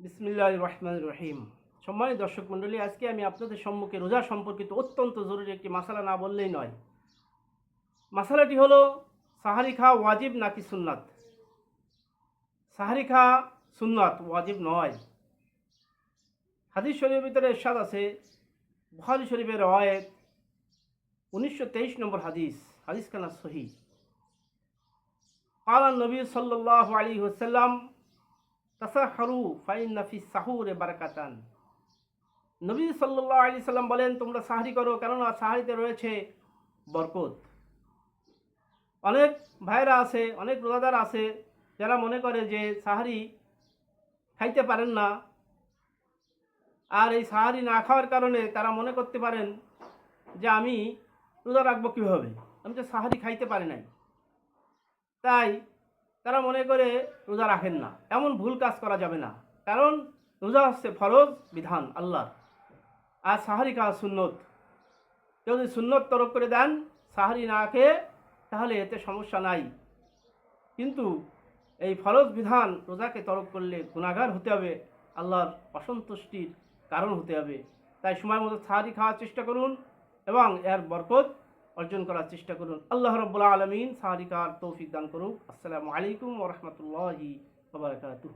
বিসমিল্লাহ রহমান রহিম সম্মানিত দর্শক মণ্ডলী আজকে আমি আপনাদের সম্মুখে রোজা সম্পর্কিত অত্যন্ত জরুরি একটি মশালা না বললেই নয় মশালাটি হলো সাহারি খা ওয়াজিব নাকি সুন্নাত সাহারি খা সুন্নাত ওয়াজিব নয় হাদিস শরীফের ভিতরে এরশাদ আছে বুখারী শরীফের রয়েত উনিশশো তেইশ নম্বর হাদিস হাদিস কানা সহি قال النبي صلى الله عليه وسلم তাসাহারু ফাইন নাফি সাহুরে বারাকাতান। নবী সাল্লাল্লাহু আলাইহি সাল্লাম বলেন, তোমরা সাহারি করো, কেননা সাহারিতে রয়েছে বরকত। অনেক ভাইরা আছে, অনেক রোজাদার আছে, যারা মনে করে যে সাহারি খাইতে পারেন না। আর এই সাহারি না খাওয়ার কারণে তারা মনে করতে পারেন যে আমি রোজা রাখব কীভাবে? আমি তো সাহারি খাইতে পারি নাই। তাই তারা মনে করে রোজা রাখেন না। এমন ভুল কাজ করা যাবে না। কারণ রোজা হচ্ছে ফরজ বিধান আল্লাহ আর সাহারি খাওয়া সুন্নত। কেউ যদি সুন্নত তরক করে দেন, সাহারি না খেয়ে, তাহলে এতে সমস্যা নাই। কিন্তু এই ফরজ বিধান রোজাকে তরক করলে গুণাগার হতে হবে, আল্লাহর অসন্তুষ্টির কারণ হতে হবে। তাই সময় মতো সাহারি খাওয়ার চেষ্টা করুন এবং এর বরকত অর্জন করার চেষ্টা করুন। আল্লাহ রব্বুল্লা আলমিন সাহারিকার তৌফিক দান করুক। আসসালামু আলাইকুম ওরহমতুল্লাহি বাবরকাতুহ